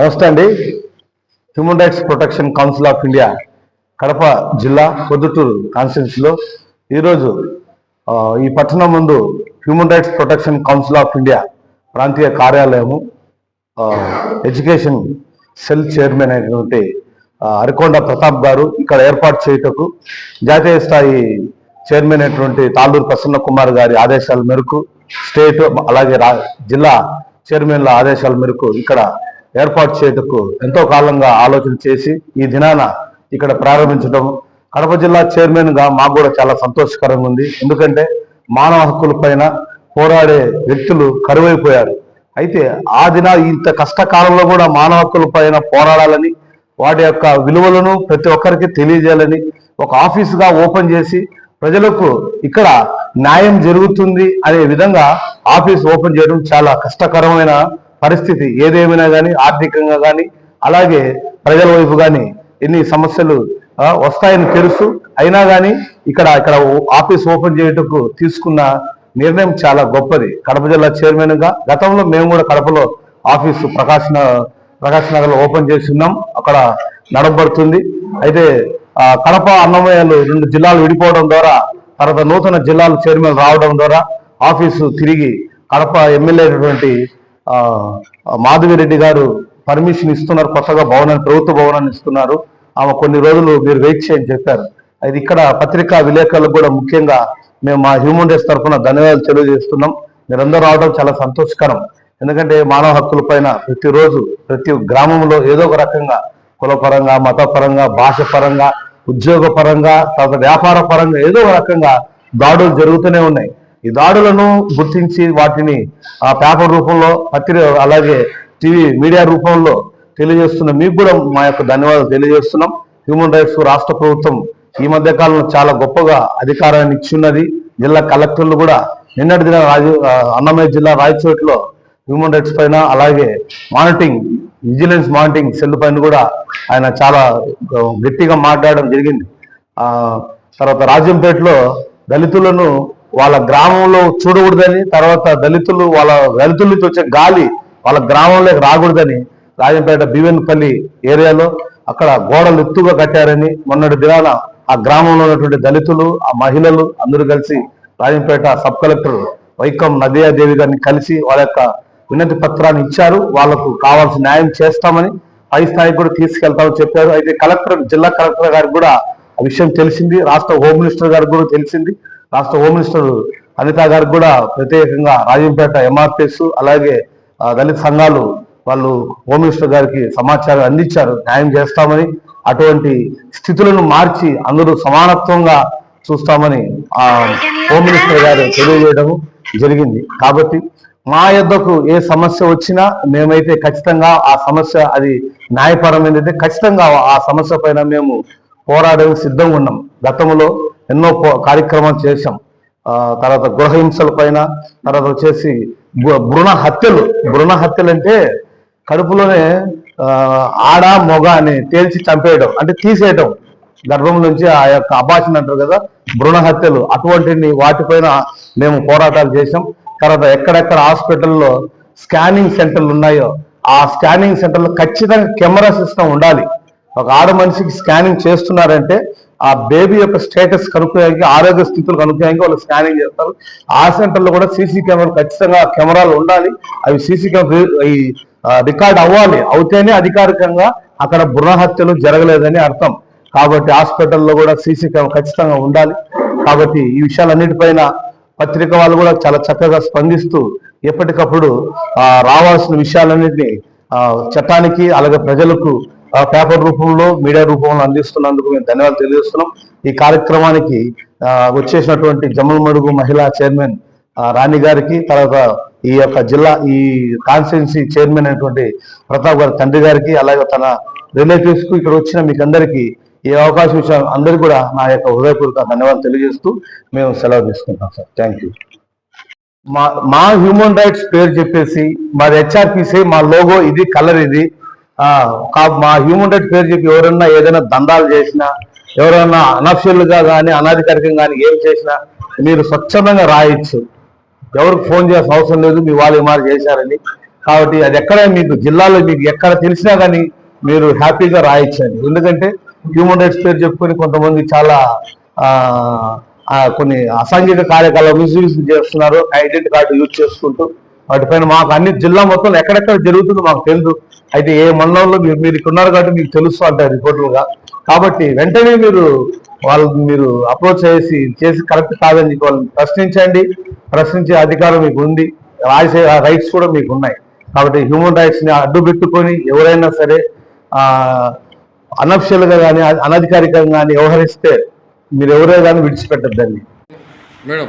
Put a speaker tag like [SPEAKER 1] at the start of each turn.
[SPEAKER 1] నమస్తే అండి. Human rights protection council of India Kadapa జిల్లా పొద్దుటూరు కాన్స్టిట్యున్సీలో ఈరోజు ఈ పట్టణం ముందు human rights protection council of India ప్రాంతీయ కార్యాలయము ఎడ్యుకేషన్ సెల్ చైర్మన్ అయినటువంటి అరికొండ ప్రతాప్ గారు ఇక్కడ ఏర్పాటు చేయుటకు జాతీయ స్థాయి చైర్మన్ అయినటువంటి తాళ్ళూరు ప్రసన్న కుమార్ గారి ఆదేశాల మేరకు స్టేట్ అలాగే రా- జిల్లా చైర్మన్ల ఆదేశాల మేరకు ఇక్కడ ఏర్పాటు చేయుటకు ఎంతో కాలంగా ఆలోచన చేసి ఈ దినాన ఇక్కడ ప్రారంభించడం కడప జిల్లా చైర్మన్గా మాకు కూడా చాలా సంతోషకరంగా ఉంది. ఎందుకంటే మానవ హక్కుల పైన పోరాడే వ్యక్తులు కరువైపోయారు. అయితే ఆ దిన ఇంత కష్టకాలంలో కూడా మానవ హక్కుల పైన పోరాడాలని వాటి యొక్క విలువలను ప్రతి ఒక్కరికి తెలియజేయాలని ఒక ఆఫీసుగా ఓపెన్ చేసి ప్రజలకు ఇక్కడ న్యాయం జరుగుతుంది అనే విధంగా ఆఫీస్ ఓపెన్ చేయడం చాలా కష్టకరమైన పరిస్థితి ఏదేమైనా కానీ ఆర్థికంగా కానీ అలాగే ప్రజల వైపు కానీ ఎన్ని సమస్యలు వస్తాయని తెలుసు. అయినా కానీ ఇక్కడ ఇక్కడ ఓ- ఆఫీస్ ఓపెన్ చేయుటకు తీసుకున్న నిర్ణయం చాలా గొప్పది. కడప జిల్లా చైర్మన్గా గతంలో మేము కూడా కడపలో ఆఫీసు ప్రకాశ్ ప్రకాశనగర్లో ప్రకాశ్ ఓపెన్ చేసి ఉన్నాం అక్కడ నడబడుతుంది అయితే కడప అన్నమయ్యలు రెండు జిల్లాలు విడిపోవడం ద్వారా తర్వాత నూతన జిల్లాలు చైర్మన్ రావడం ద్వారా ఆఫీసు తిరిగి కడప ఎమ్మెల్యే అయినటువంటి మాధవిరెడ్డి గారు పర్మిషన్ ఇస్తున్నారు కొత్తగా భవనాన్ని ప్రభుత్వ భవనాన్ని ఇస్తున్నారు. ఆమె కొన్ని రోజులు మీరు వెయిట్ చేయని చెప్పారు. అది ఇక్కడ పత్రికా విలేకరులకు కూడా ముఖ్యంగా మేము మా హ్యూమన్ రైట్స్ తరఫున ధన్యవాదాలు తెలియజేస్తున్నాం. మీరందరూ రావడం చాలా సంతోషకరం. ఎందుకంటే మానవ హక్కుల పైన ప్రతిరోజు ప్రతి గ్రామంలో ఏదో ఒక రకంగా కులపరంగా మతపరంగా భాష పరంగా ఉద్యోగ పరంగా తర్వాత వ్యాపార పరంగా ఏదో ఒక రకంగా దాడులు జరుగుతూనే ఉన్నాయి. ఈ దాడులను గుర్తించి వాటిని ఆ పేపర్ రూపంలో పత్రిక అలాగే టీవీ మీడియా రూపంలో తెలియజేస్తున్న మీకు కూడా మా యొక్క ధన్యవాదాలు తెలియజేస్తున్నాం. హ్యూమన్ రైట్స్ రాష్ట్ర ప్రభుత్వం ఈ మధ్య కాలంలో చాలా గొప్పగా అధికారాన్ని ఇచ్చున్నది. జిల్లా కలెక్టర్లు కూడా నిన్నటి దిన రాజు అన్నమయ్య జిల్లా రాయచోట్లో హ్యూమన్ రైట్స్ పైన అలాగే మానిటరింగ్ విజిలెన్స్ మానిటరింగ్ సెల్ పైన కూడా ఆయన చాలా గట్టిగా మాట్లాడడం జరిగింది. తర్వాత రాజంపేటలో దళితులను వాళ్ళ గ్రామంలో చూడకూడదని తర్వాత దళితులు వాళ్ళ దళితుల నుంచి వచ్చే గాలి వాళ్ళ గ్రామంలోకి రాకూడదని రాజంపేట బివెన్పల్లి ఏరియాలో అక్కడ గోడలు ఎత్తుగా కట్టారని మొన్నటి దినాన ఆ గ్రామంలో ఉన్నటువంటి దళితులు ఆ మహిళలు అందరూ కలిసి రాజంపేట సబ్ కలెక్టర్ వైకం నదియాదేవి గారిని కలిసి వాళ్ళ యొక్క వినతి పత్రాన్ని ఇచ్చారు. వాళ్ళకు కావాల్సిన న్యాయం చేస్తామని పై స్థాయికి కూడా తీసుకెళ్తామని చెప్పారు. అయితే కలెక్టర్ జిల్లా కలెక్టర్ గారికి కూడా ఆ విషయం తెలిసింది. రాష్ట్ర హోమ్ మినిస్టర్ గారికి కూడా తెలిసింది. రాష్ట్ర హోమ్ మినిస్టర్ అనిత గారికి కూడా ప్రత్యేకంగా రాజంపేట ఎంఆర్పిఎస్ అలాగే దళిత సంఘాలు వాళ్ళు హోమ్ మినిస్టర్ గారికి సమాచారం అందించారు. న్యాయం చేస్తామని అటువంటి స్థితులను మార్చి అందరూ సమానత్వంగా చూస్తామని ఆ హోమ్ మినిస్టర్ గారు తెలియజేయడం జరిగింది. కాబట్టి మా యొద్దకు ఏ సమస్య వచ్చినా మేమైతే ఖచ్చితంగా ఆ సమస్య అది న్యాయపరమైనది. ఖచ్చితంగా ఆ సమస్య పైన మేము పోరాడడం సిద్ధంగా ఉన్నాం. గతంలో ఎన్నో కార్యక్రమాలు చేశాం. తర్వాత గృహ హింసల పైన తర్వాత వచ్చేసి భ్రూ- భ్రూణ హత్యలు. భ్రూణ హత్యలు అంటే కడుపులోనే ఆడ మొగ అని తేల్చి చంపేయడం అంటే తీసేయడం. గర్భం నుంచి ఆ యొక్క అభాషణ అంటారు కదా భ్రూణ హత్యలు. అటువంటి వాటిపైన మేము పోరాటాలు చేశాం. తర్వాత ఎక్కడెక్కడ హాస్పిటల్లో స్కానింగ్ సెంటర్లు ఉన్నాయో ఆ స్కానింగ్ సెంటర్లో ఖచ్చితంగా కెమెరా సిస్టమ్ ఉండాలి. ఒక ఆడ మనిషికి స్కానింగ్ చేస్తున్నారంటే ఆ బేబీ యొక్క స్టేటస్ కనుక్కోడానికి ఆరోగ్య స్థితులు కనుక్కోడానికి వాళ్ళు స్కానింగ్ చేస్తారు. ఆ సెంటర్లో కూడా సీసీ కెమెరాలు ఖచ్చితంగా కెమెరాలు ఉండాలి. అవి సీసీ కెమెరా ఈ రికార్డ్ అవ్వాలి. అవుతేనే అధికారికంగా అక్కడ భ్రూణ హత్యలు జరగలేదని అర్థం. కాబట్టి హాస్పిటల్లో కూడా సీసీ కెమెరా ఖచ్చితంగా ఉండాలి. కాబట్టి ఈ విషయాలన్నిటిపైన పత్రిక వాళ్ళు కూడా చాలా చక్కగా స్పందిస్తూ ఎప్పటికప్పుడు ఆ, రావాల్సిన విషయాలన్నింటినీ ఆ, చట్టానికి అలాగే ప్రజలకు పేపర్ రూపంలో మీడియా రూపంలో అందిస్తున్నందుకు మేము ధన్యవాదాలు తెలియజేస్తున్నాం. ఈ కార్యక్రమానికి వచ్చేసినటువంటి జమ్మలమడుగు మహిళా చైర్మన్ రాణి గారికి తర్వాత ఈ యొక్క జిల్లా ఈ కాన్స్టిట్యున్సీ చైర్మన్ అయినటువంటి ప్రతాప్ గారి తండ్రి గారికి అలాగే తన రిలేటివ్స్కు ఇక్కడ వచ్చిన మీకు అందరికీ ఈ అవకాశం ఇచ్చిన అందరికీ కూడా నా యొక్క హృదయపూర్వక ధన్యవాదాలు తెలియజేస్తూ మేము సెలవు తీసుకుంటాం సార్. థ్యాంక్ యూ మా మా హ్యూమన్ రైట్స్ పేరు చెప్పేసి మాది హెచ్ఆర్పిసి మా లోగో ఇది కలర్ ఇది. మా హ్యూమన్ రైట్స్ పేరు చెప్పి ఎవరన్నా ఏదైనా దందాలు చేసినా ఎవరైనా అనఫిషియల్గా కానీ అనాధికారికంగా కానీ ఏం చేసినా మీరు స్వచ్ఛందంగా రాయొచ్చు. ఎవరికి ఫోన్ చేయాల్సిన అవసరం లేదు మీ వాళ్ళు మారు చేశారని. కాబట్టి అది ఎక్కడ మీకు జిల్లాలో మీకు ఎక్కడ తెలిసినా కానీ మీరు హ్యాపీగా రాయొచ్చండి. ఎందుకంటే హ్యూమన్ రైట్స్ పేరు చెప్పుకొని కొంతమంది చాలా కొన్ని అసాంఘిక కార్యకలాపాలు మిస్యూజ్ చేస్తున్నారు ఐడెంటిటీ కార్డు యూజ్ చేసుకుంటూ వాటిపైన మాకు అన్ని జిల్లా మొత్తం ఎక్కడెక్కడ జరుగుతుందో మాకు తెలుసు. అయితే ఏ మండలంలో మీరు మీరు ఇక్కడ ఉన్నారు కాబట్టి మీకు తెలుస్తూ ఉంటాయి రిపోర్టులుగా. కాబట్టి వెంటనే మీరు వాళ్ళు మీరు అప్రోచ్ చేసి చేసి కరెక్ట్ కాదని వాళ్ళని ప్రశ్నించండి. ప్రశ్నించే అధికారం మీకు ఉంది. రాసే రైట్స్ కూడా మీకు ఉన్నాయి. కాబట్టి హ్యూమన్ రైట్స్ని అడ్డు పెట్టుకొని ఎవరైనా సరే అనఫిషియల్గా కానీ అనధికారికంగా కానీ వ్యవహరిస్తే మీరు ఎవరే కానీ విడిచిపెట్టద్దండి.
[SPEAKER 2] మేడం